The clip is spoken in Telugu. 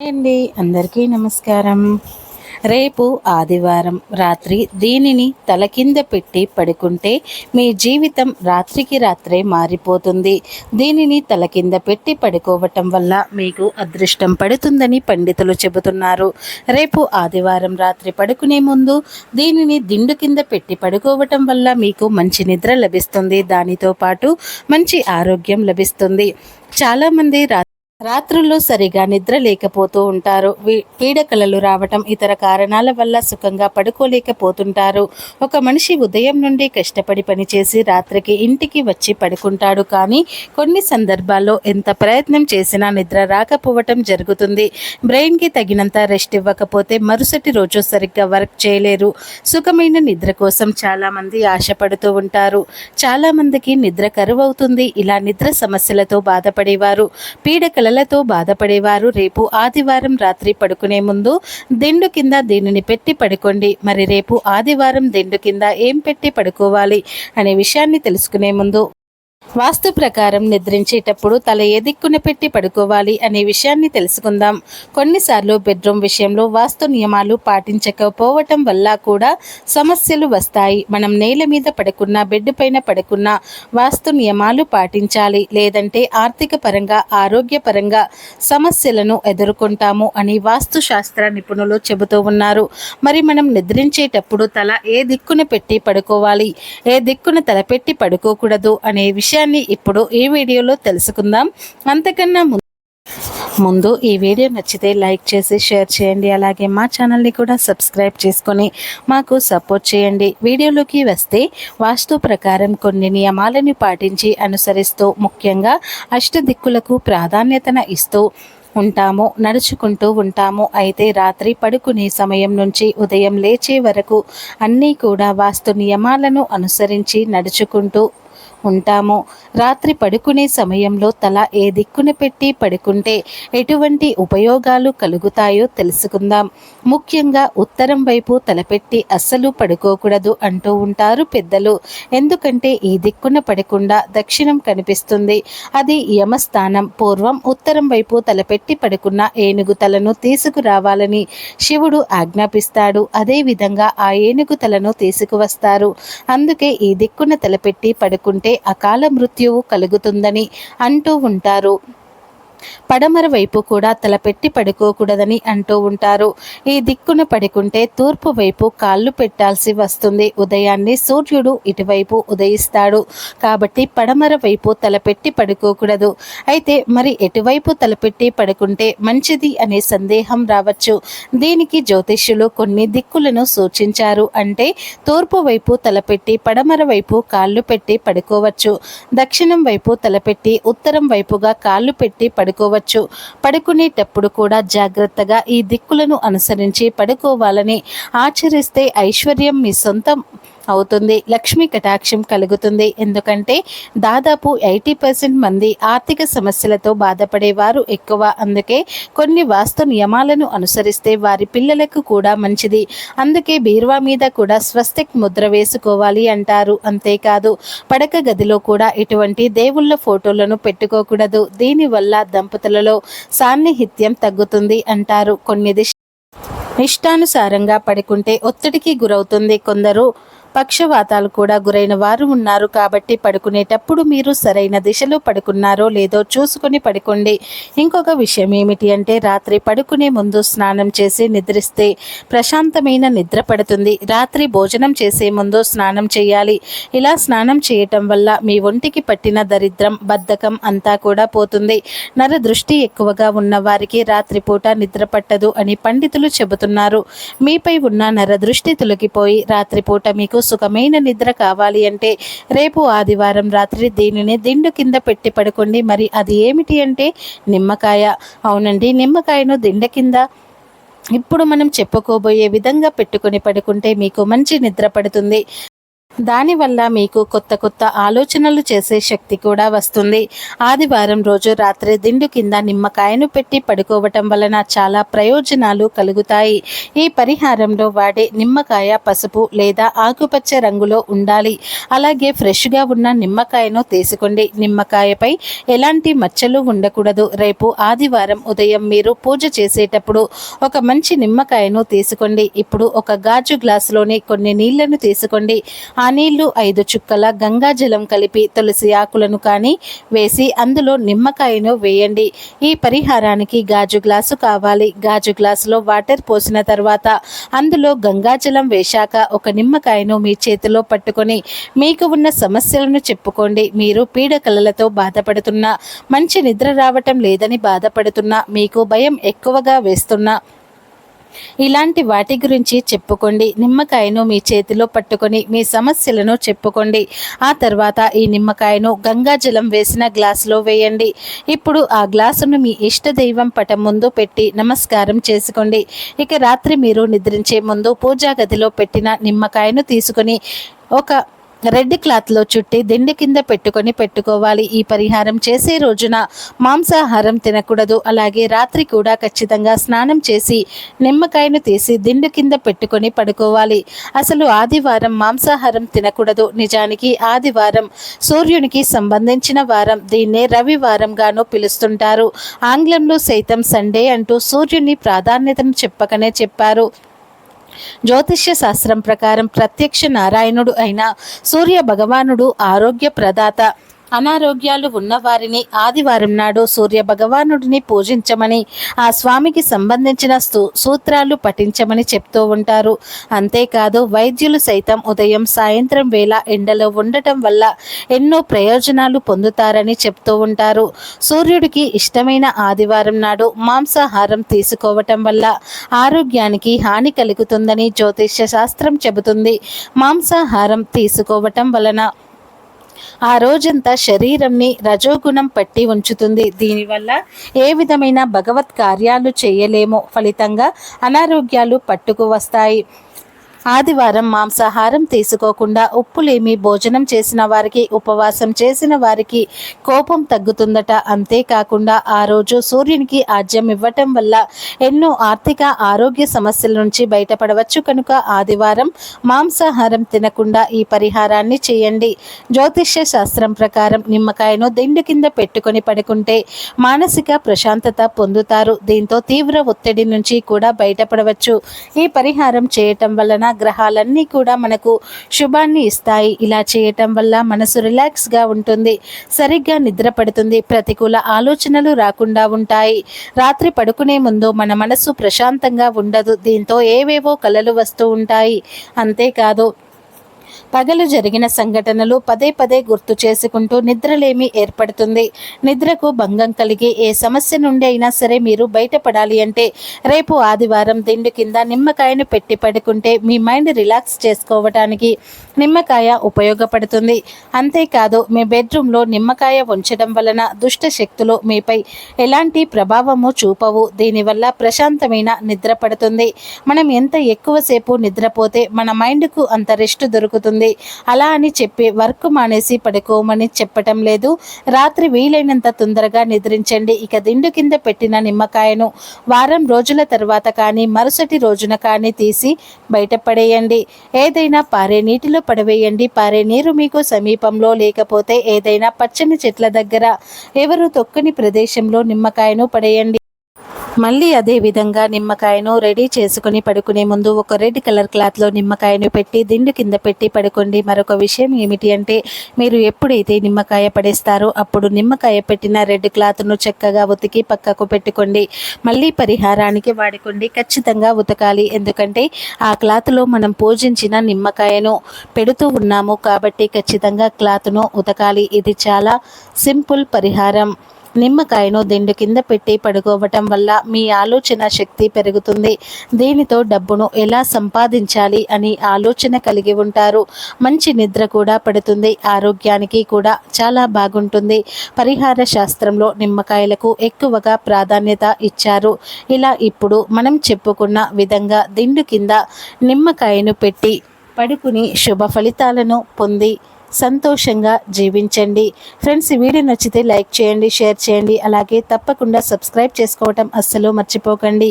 అండి అందరికీ నమస్కారం. రేపు ఆదివారం రాత్రి దీనిని తల కింద పెట్టి పడుకుంటే మీ జీవితం రాత్రికి రాత్రే మారిపోతుంది. దీనిని తల కింద పెట్టి పడుకోవటం వల్ల మీకు అదృష్టం పడుతుందని పండితులు చెబుతున్నారు. రేపు ఆదివారం రాత్రి పడుకునే ముందు దీనిని దిండు కింద పెట్టి పడుకోవటం వల్ల మీకు మంచి నిద్ర లభిస్తుంది. దానితో పాటు మంచి ఆరోగ్యం లభిస్తుంది. చాలామంది రా రాత్రుల్లో సరిగా నిద్ర లేకపోతూ ఉంటారు. పీడకలలు రావటం ఇతర కారణాల వల్ల సుఖంగా పడుకోలేకపోతుంటారు. ఒక మనిషి ఉదయం నుండి కష్టపడి పనిచేసి రాత్రికి ఇంటికి వచ్చి పడుకుంటాడు కానీ కొన్ని సందర్భాల్లో ఎంత ప్రయత్నం చేసినా నిద్ర రాకపోవటం జరుగుతుంది. బ్రెయిన్కి తగినంత రెస్ట్ ఇవ్వకపోతే మరుసటి రోజు సరిగ్గా వర్క్ చేయలేరు. సుఖమైన నిద్ర కోసం చాలామంది ఆశపడుతూ ఉంటారు. చాలామందికి నిద్ర కరువు అవుతుంది ఇలా నిద్ర సమస్యలతో బాధపడేవారు. పీడకల కలలతో బాధపడేవారు. రేపు ఆదివారం రాత్రి పడుకునే ముందు దిండు కింద దీనిని పెట్టి పడుకోండి. మరి రేపు ఆదివారం దిండు కింద ఏం పెట్టి పడుకోవాలి? అనే విషయాన్ని తెలుసుకునే ముందు వాస్తు ప్రకారం నిద్రించేటప్పుడు తల ఏ దిక్కున పెట్టి పడుకోవాలి అనే విషయాన్ని తెలుసుకుందాం. కొన్నిసార్లు బెడ్రూమ్ విషయంలో వాస్తు నియమాలు పాటించకపోవటం వల్ల కూడా సమస్యలు వస్తాయి. మనం నేల మీద పడుకున్న బెడ్ పైన పడుకున్న వాస్తు నియమాలు పాటించాలి. లేదంటే ఆర్థిక పరంగా ఆరోగ్యపరంగా సమస్యలను ఎదుర్కొంటాము అని వాస్తు శాస్త్ర నిపుణులు చెబుతూ ఉన్నారు. మరి మనం నిద్రించేటప్పుడు తల ఏ దిక్కున పెట్టి పడుకోవాలి? ఏ దిక్కున తల పెట్టి పడుకోకూడదు అనే విషయం విషయాన్ని ఇప్పుడు ఈ వీడియోలో తెలుసుకుందాం. అంతకన్నా ముందు ఈ వీడియో నచ్చితే లైక్ చేసి షేర్ చేయండి. అలాగే మా ఛానల్ని కూడా సబ్స్క్రైబ్ చేసుకొని మాకు సపోర్ట్ చేయండి. వీడియోలోకి వస్తే వాస్తు ప్రకారం కొన్ని నియమాలను పాటించి అనుసరిస్తూ ముఖ్యంగా అష్టదిక్కులకు ప్రాధాన్యతను ఇస్తూ ఉంటాము నడుచుకుంటూ ఉంటాము. అయితే రాత్రి పడుకునే సమయం నుంచి ఉదయం లేచే వరకు అన్నీ కూడా వాస్తు నియమాలను అనుసరించి నడుచుకుంటూ ఉంటాము. రాత్రి పడుకునే సమయంలో తల ఏ దిక్కున పెట్టి పడుకుంటే ఎటువంటి ఉపయోగాలు కలుగుతాయో తెలుసుకుందాం. ముఖ్యంగా ఉత్తరం వైపు తలపెట్టి అస్సలు పడుకోకూడదు అంటూ ఉంటారు పెద్దలు. ఎందుకంటే ఈ దిక్కున పడకుండా దక్షిణం కనిపిస్తుంది. అది యమస్థానం. పూర్వం ఉత్తరం వైపు తలపెట్టి పడుకున్న ఏనుగు తలను తీసుకురావాలని శివుడు ఆజ్ఞాపిస్తాడు. అదేవిధంగా ఆ ఏనుగు తలను తీసుకువస్తారు. అందుకే ఈ దిక్కున తలపెట్టి పడుకుంటే అకాల మృత్యువు కలుగుతుందని అంటూ ఉంటారు. పడమర వైపు కూడా తలపెట్టి పడుకోకూడదని అంటూ ఉంటారు. ఈ దిక్కున పడుకుంటే తూర్పు వైపు కాళ్ళు పెట్టాల్సి వస్తుంది. ఉదయాన్నే సూర్యుడు ఇటువైపు ఉదయిస్తాడు. కాబట్టి పడమర వైపు తలపెట్టి పడుకోకూడదు. అయితే మరి ఎటువైపు తలపెట్టి పడుకుంటే మంచిది అనే సందేహం రావచ్చు. దీనికి జ్యోతిష్యులు కొన్ని దిక్కులను సూచించారు. అంటే తూర్పు వైపు తలపెట్టి పడమర వైపు కాళ్ళు పెట్టి పడుకోవచ్చు. దక్షిణం వైపు తలపెట్టి ఉత్తరం వైపుగా కాళ్ళు పెట్టి పడు పడుకోవచ్చు. పడుకునేటప్పుడు కూడా జాగ్రత్తగా ఈ దిక్కులను అనుసరించి పడుకోవాలని ఆచరిస్తే ఐశ్వర్యం మీ సొంతం అవుతుంది. లక్ష్మి కటాక్షం కలుగుతుంది. ఎందుకంటే దాదాపు ఎయిటీ పర్సెంట్ మంది ఆర్థిక సమస్యలతో బాధపడేవారు ఎక్కువ. అందుకే కొన్ని వాస్తు నియమాలను అనుసరిస్తే వారి పిల్లలకు కూడా మంచిది. అందుకే బీరువా మీద కూడా స్వస్తిక్ ముద్ర వేసుకోవాలి అంటారు. అంతేకాదు పడక గదిలో కూడా ఇటువంటి దేవుళ్ళ ఫోటోలను పెట్టుకోకూడదు. దీనివల్ల దంపతులలో సాన్నిహిత్యం తగ్గుతుంది అంటారు. కొన్ని ఇష్టానుసారంగా పడుకుంటే ఒత్తిడికి గురవుతుంది కొందరు. పక్షవాతాలు కూడా గురైన వారు ఉన్నారు. కాబట్టి పడుకునేటప్పుడు మీరు సరైన దిశలో పడుకున్నారో లేదో చూసుకొని పడుకోండి. ఇంకొక విషయం ఏమిటి అంటే రాత్రి పడుకునే ముందు స్నానం చేసి నిద్రిస్తే ప్రశాంతమైన నిద్ర పడుతుంది. రాత్రి భోజనం చేసే ముందు స్నానం చేయాలి. ఇలా స్నానం చేయటం వల్ల మీ ఒంటికి పట్టిన దరిద్రం బద్ధకం అంతా కూడా పోతుంది. నర దృష్టి ఎక్కువగా ఉన్న వారికి రాత్రిపూట నిద్ర పట్టదు అని పండితులు చెబుతున్నారు. మీపై ఉన్న నర దృష్టి తొలగిపోయి రాత్రిపూట మీకు సుఖమైన నిద్ర కావాలి అంటే రేపు ఆదివారం రాత్రి దీనిని దిండు కింద పెట్టి పడుకోండి. మరి అది ఏమిటి అంటే నిమ్మకాయ. అవునండి నిమ్మకాయను దిండ కింద ఇప్పుడు మనం చెప్పుకోబోయే విధంగా పెట్టుకుని పడుకుంటే మీకు మంచి నిద్ర పడుతుంది. దానివల్ల మీకు కొత్త కొత్త ఆలోచనలు చేసే శక్తి కూడా వస్తుంది. ఆదివారం రోజు రాత్రి దిండు కింద నిమ్మకాయను పెట్టి పడుకోవటం వలన చాలా ప్రయోజనాలు కలుగుతాయి. ఈ పరిహారంలో వాడే నిమ్మకాయ పసుపు లేదా ఆకుపచ్చ రంగులో ఉండాలి. అలాగే ఫ్రెష్గా ఉన్న నిమ్మకాయను తీసుకోండి. నిమ్మకాయపై ఎలాంటి మచ్చలు ఉండకూడదు. రేపు ఆదివారం ఉదయం మీరు పూజ చేసేటప్పుడు ఒక మంచి నిమ్మకాయను తీసుకోండి. ఇప్పుడు ఒక గాజు గ్లాసులోని కొన్ని నీళ్ళను తీసుకోండి. ఆ నీళ్ళు ఐదు చుక్కల గంగాజలం కలిపి తులసి ఆకులను కానీ వేసి అందులో నిమ్మకాయను వేయండి. ఈ పరిహారానికి గాజు గ్లాసు కావాలి. గాజు గ్లాసులో వాటర్ పోసిన తర్వాత అందులో గంగాజలం వేశాక ఒక నిమ్మకాయను మీ చేతిలో పట్టుకొని మీకు ఉన్న సమస్యలను చెప్పుకోండి. మీరు పీడకలలతో బాధపడుతున్నా మంచి నిద్ర రావటం లేదని బాధపడుతున్నా మీకు భయం ఎక్కువగా వేస్తున్నా ఇలాంటి వాటి గురించి చెప్పుకోండి. నిమ్మకాయను మీ చేతిలో పట్టుకొని మీ సమస్యలను చెప్పుకోండి. ఆ తర్వాత ఈ నిమ్మకాయను గంగాజలం వేసిన గ్లాసులో వేయండి. ఇప్పుడు ఆ గ్లాసును మీ ఇష్ట దైవం పటం ముందు పెట్టి నమస్కారం చేసుకోండి. ఇక రాత్రి మీరు నిద్రించే ముందు పూజా గదిలో పెట్టిన నిమ్మకాయను తీసుకొని ఒక రెడ్ క్లాత్లో చుట్టి దిండి కింద పెట్టుకొని పెట్టుకోవాలి. ఈ పరిహారం చేసే రోజున మాంసాహారం తినకూడదు. అలాగే రాత్రి కూడా ఖచ్చితంగా స్నానం చేసి నిమ్మకాయను తీసి దిండు కింద పెట్టుకొని పడుకోవాలి. అసలు ఆదివారం మాంసాహారం తినకూడదు. నిజానికి ఆదివారం సూర్యునికి సంబంధించిన వారం. దీన్నే రవివారంగాను పిలుస్తుంటారు. ఆంగ్లంలో సైతం సండే అంటూ సూర్యుని ప్రాధాన్యతను చెప్పకనే చెప్పారు. జ్యోతిష్య శాస్త్రం ప్రకారం ప్రత్యక్ష నారాయణుడు అయిన సూర్య భగవానుడు ఆరోగ్య ప్రదాత. అనారోగ్యాలు ఉన్నవారిని ఆదివారం నాడు సూర్య భగవానుడిని పూజించమని ఆ స్వామికి సంబంధించిన సూత్రాలు పఠించమని చెప్తూ ఉంటారు. అంతేకాదు వైద్యులు సైతం ఉదయం సాయంత్రం వేళ ఎండలో ఉండటం వల్ల ఎన్నో ప్రయోజనాలు పొందుతారని చెప్తూ ఉంటారు. సూర్యుడికి ఇష్టమైన ఆదివారం నాడు మాంసాహారం తీసుకోవటం వల్ల ఆరోగ్యానికి హాని కలుగుతుందని జ్యోతిష్య శాస్త్రం చెబుతుంది. మాంసాహారం తీసుకోవటం వలన ఆ రోజంతా శరీరంని రజోగుణం పట్టి ఉంచుతుంది. దీనివల్ల ఏ విధమైన భగవత్ కార్యాలు చేయలేము ఫలితంగా అనారోగ్యాలు పట్టుకు వస్తాయి. ఆదివారం మాంసాహారం తీసుకోకుండా ఉప్పులేమి భోజనం చేసిన వారికి ఉపవాసం చేసిన వారికి కోపం తగ్గుతుందట. అంతేకాకుండా ఆ రోజు సూర్యునికి ఆజ్యం ఇవ్వటం వల్ల ఎన్నో ఆర్థిక ఆరోగ్య సమస్యల నుంచి బయటపడవచ్చు. కనుక ఆదివారం మాంసాహారం తినకుండా ఈ పరిహారాన్ని చేయండి. జ్యోతిష్య శాస్త్రం ప్రకారం నిమ్మకాయను దిండు కింద పెట్టుకొని పడుకుంటే మానసిక ప్రశాంతత పొందుతారు. దీంతో తీవ్ర ఒత్తిడి నుంచి కూడా బయటపడవచ్చు. ఈ పరిహారం చేయటం వలన గ్రహాలన్నీ కూడా మనకు శుభాన్ని ఇస్తాయి. ఇలా చేయటం వల్ల మనసు రిలాక్స్గా ఉంటుంది. సరిగ్గా నిద్ర పడుతుంది. ప్రతికూల ఆలోచనలు రాకుండా ఉంటాయి. రాత్రి పడుకునే ముందు మన మనసు ప్రశాంతంగా ఉండదు. దీంతో ఏవేవో కలలు వస్తూ ఉంటాయి. అంతేకాదు పగలు జరిగిన సంఘటనలు పదే పదే గుర్తు చేసుకుంటూ నిద్రలేమి ఏర్పడుతుంది. నిద్రకు భంగం కలిగి ఏ సమస్య నుండి అయినా సరే మీరు బయటపడాలి అంటే రేపు ఆదివారం దిండు కింద నిమ్మకాయను పెట్టి పడుకుంటే మీ మైండ్ రిలాక్స్ చేసుకోవటానికి నిమ్మకాయ ఉపయోగపడుతుంది. అంతేకాదు మీ బెడ్రూమ్లో నిమ్మకాయ ఉంచడం వలన దుష్ట శక్తులు మీపై ఎలాంటి ప్రభావము చూపవు. దీనివల్ల ప్రశాంతమైన నిద్ర పడుతుంది. మనం ఎంత ఎక్కువసేపు నిద్రపోతే మన మైండ్కు అంత రెస్ట్ దొరుకుతుంది. అలా అని చెప్పి వర్క్ మానేసి పడుకోమని చెప్పటం లేదు. రాత్రి వీలైనంత తొందరగా నిద్రించండి. ఇక దిండు కింద పెట్టిన నిమ్మకాయను వారం రోజుల తర్వాత కానీ మరుసటి రోజున కానీ తీసి బయటపడేయండి ఏదైనా పారే నీటిలో పడవేయండి. పారే నీరు మీకు సమీపంలో లేకపోతే ఏదైనా పచ్చని చెట్ల దగ్గర ఎవరు తొక్కని ప్రదేశంలో నిమ్మకాయను పడేయండి. మళ్ళీ అదే విధంగా నిమ్మకాయను రెడీ చేసుకుని పడుకునే ముందు ఒక రెడ్ కలర్ క్లాత్లో నిమ్మకాయను పెట్టి దిండు కింద పెట్టి పడుకోండి. మరొక విషయం ఏమిటి అంటే మీరు ఎప్పుడైతే నిమ్మకాయ పడేస్తారో అప్పుడు నిమ్మకాయ పెట్టిన రెడ్ క్లాత్ను చక్కగా ఉతికి పక్కకు పెట్టుకోండి. మళ్ళీ పరిహారానికి వాడుకోండి. ఖచ్చితంగా ఉతకాలి. ఎందుకంటే ఆ క్లాత్లో మనం పూజించిన నిమ్మకాయను పెడుతూ ఉన్నాము కాబట్టి ఖచ్చితంగా క్లాత్ను ఉతకాలి. ఇది చాలా సింపుల్ పరిహారం. నిమ్మకాయను దిండు కింద పెట్టి పడుకోవటం వల్ల మీ ఆలోచన శక్తి పెరుగుతుంది. దీనితో డబ్బును ఎలా సంపాదించాలి అని ఆలోచన కలిగి ఉంటారు. మంచి నిద్ర కూడా పడుతుంది. ఆరోగ్యానికి కూడా చాలా బాగుంటుంది. పరిహార శాస్త్రంలో నిమ్మకాయలకు ఎక్కువగా ప్రాధాన్యత ఇచ్చారు. ఇలా ఇప్పుడు మనం చెప్పుకున్న విధంగా దిండు కింద నిమ్మకాయను పెట్టి పడుకుని శుభ ఫలితాలను పొంది సంతోషంగా జీవించండి. ఫ్రెండ్స్ ఈ వీడియో నచ్చితే లైక్ చేయండి షేర్ చేయండి. అలాగే తప్పకుండా సబ్స్క్రైబ్ చేసుకోవటం అస్సలు మర్చిపోకండి.